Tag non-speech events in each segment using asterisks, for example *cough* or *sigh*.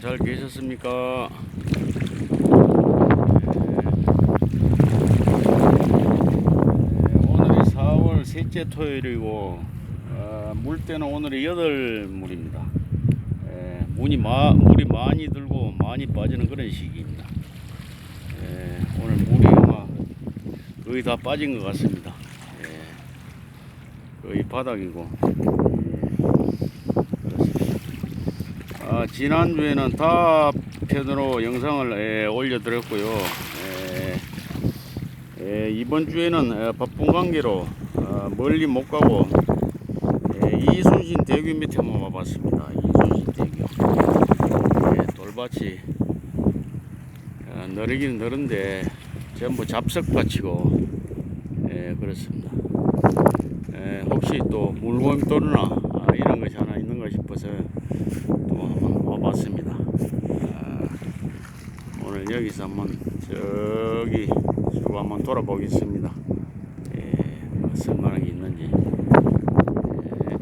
잘 계셨습니까? 네, 오늘이 4월 셋째 토요일이고 어, 물때는 오늘이 여덟 물입니다. 예, 물이, 많이 들고 많이 빠지는 그런 시기입니다. 예, 오늘 물이 아마 거의 다 빠진 것 같습니다. 예, 거의 바닥이고 아, 지난주에는 다 편으로 영상을 예, 올려드렸고요. 예, 예, 이번 주에는 예, 바쁜 관계로 어, 멀리 못 가고 예, 이순신 대교 밑에 한번 와봤습니다. 이순신 대교. 예, 돌밭이 어, 느리긴 느른데 전부 잡석밭이고 예, 그렇습니다. 예, 혹시 또 또르나 아, 이런 것이 하나 있는가 싶어서 또 한번 와봤습니다. 아, 오늘 여기서 한번 저기 쭉 한번 돌아보겠습니다. 예, 무슨 만한 게 있는지. 예.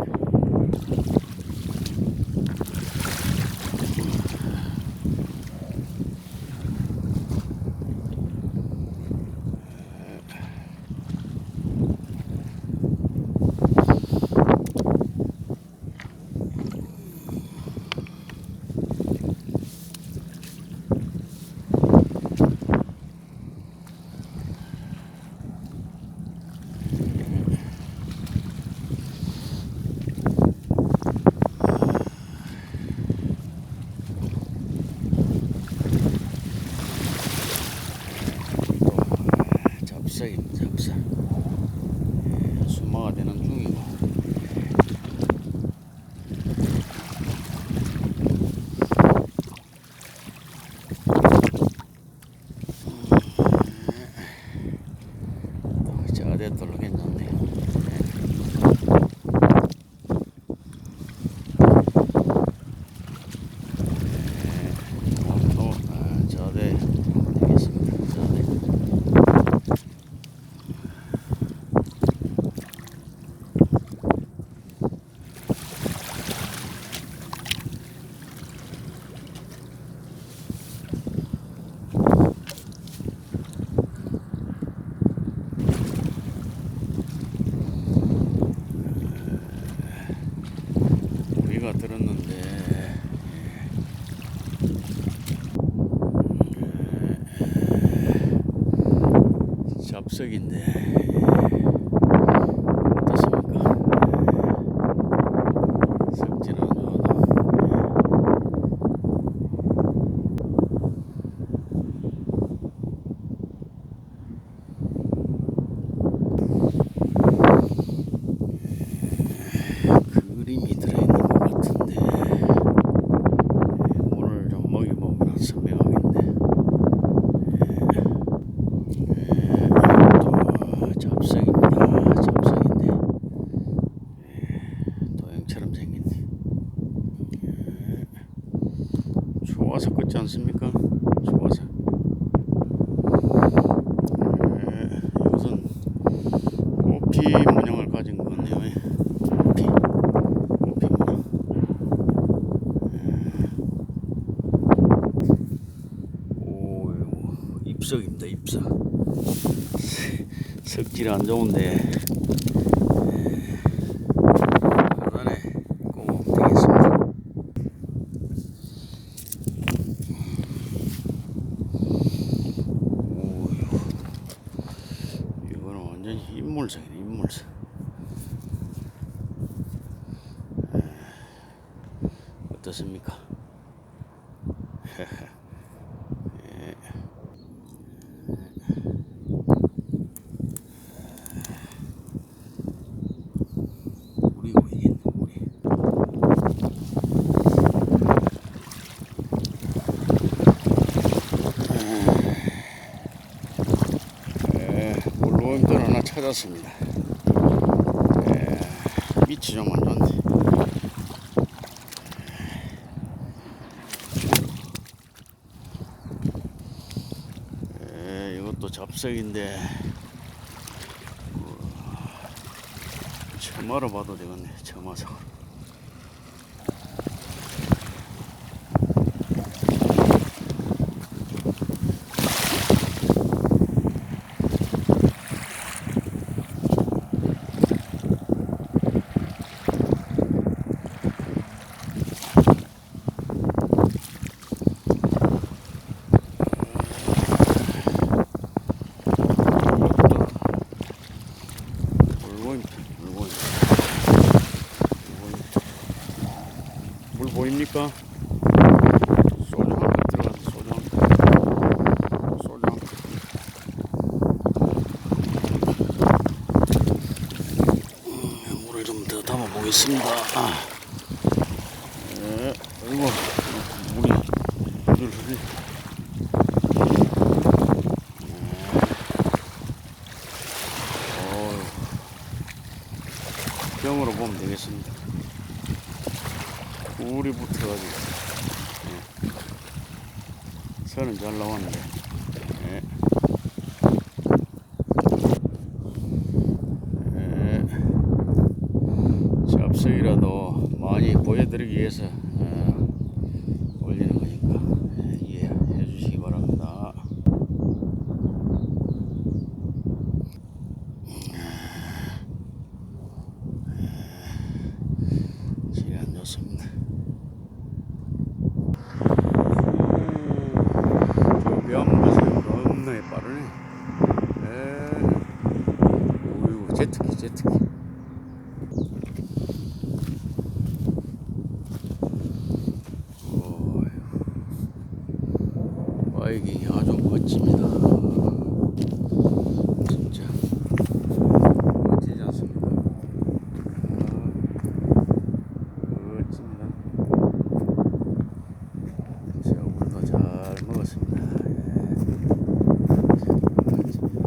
또 잡석입니다 잡석 예, 수마가 되는 중이고 음, 또 저대 돌로 괜찮네요 예, 또 아, 저대 되겠습니다 저대 우리가 들었는데 잡석인데 어떻습니까? 석진은 좋아도 그림이 들어있는 것 같은데 물을 좀 먹여보면 선명하겠네 예, 또 잡석입니다 잡석인데 예, 도형처럼 생겼네 예, 좋아서 끝지 않습니까 좋아서 예, 이것은 오피 가진 것 같네요. 예. 오피. 오피 문양 오, 입석입니다, 입석. *laughs* 석질이 안 좋은데, 에, 하단에 꼽으면 되겠습니다. 오, 이거, 이거는 완전히 인물성이네, 인물성. 에, 어떻습니까? 예. 찾았습니다 예, 밑이 좀 안 좋네 예, 이것도 잡석인데 처마로 봐도 되겠네 처마석으로 보입니까? 소주 한컵 들어간다. 소주 한 컵. 소주 한 컵. 음, 물을 좀 더 담아 보겠습니다. 아. 네, 아이고 물이 흐들 흐들. 어휴. 병으로 보면 되겠습니다. 물이 붙어가지고 예. 선은 잘 나왔는데 예. 예. 잡석이라도 많이 보여드리기 위해서 어, 올리는 거니까 예, 이해해 주시기 바랍니다. 질이 안 좋습니다. 저뼈 보세요. 겁나게 빠르네. 에. 오이고 제트기 제트기. 어휴. 바이킹이 아주 멋집니다. 진짜 멋지지 않습니까? 아, 멋집니다. 새우도 잘 먹었습니다. 예. 멋집니다.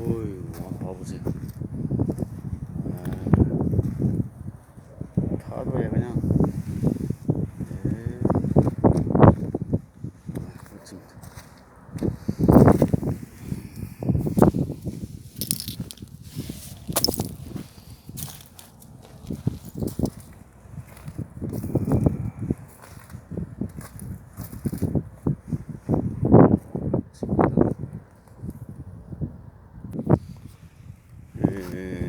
어이구, 한번 봐보세요. 아, 파도에 그냥 예. 아, 멋집니다. 예.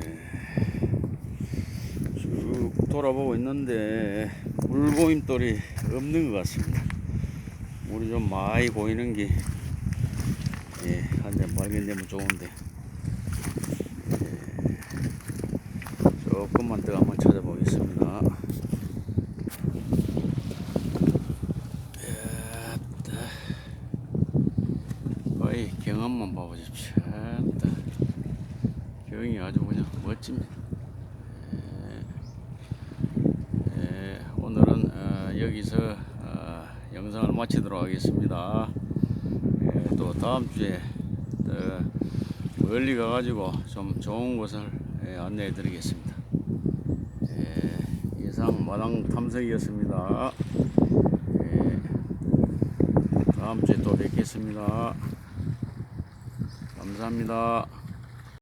쭉 돌아보고 있는데 물고임돌이 없는 것 같습니다. 물이 좀 많이 보이는 게 예, 한잔 발견되면 좋은데 예, 조금만 더 한번 찾아보겠습니다. 거의 경험만 봐보십시오. 경이 아주 그냥 멋집니다. 예, 예, 오늘은 어, 여기서 어, 영상을 마치도록 하겠습니다. 예, 또 다음 주에 더 멀리 가가지고 좀 좋은 곳을 예, 안내해 드리겠습니다. 예, 이상 마당 탐색이었습니다. 예, 다음 주에 또 뵙겠습니다. 감사합니다.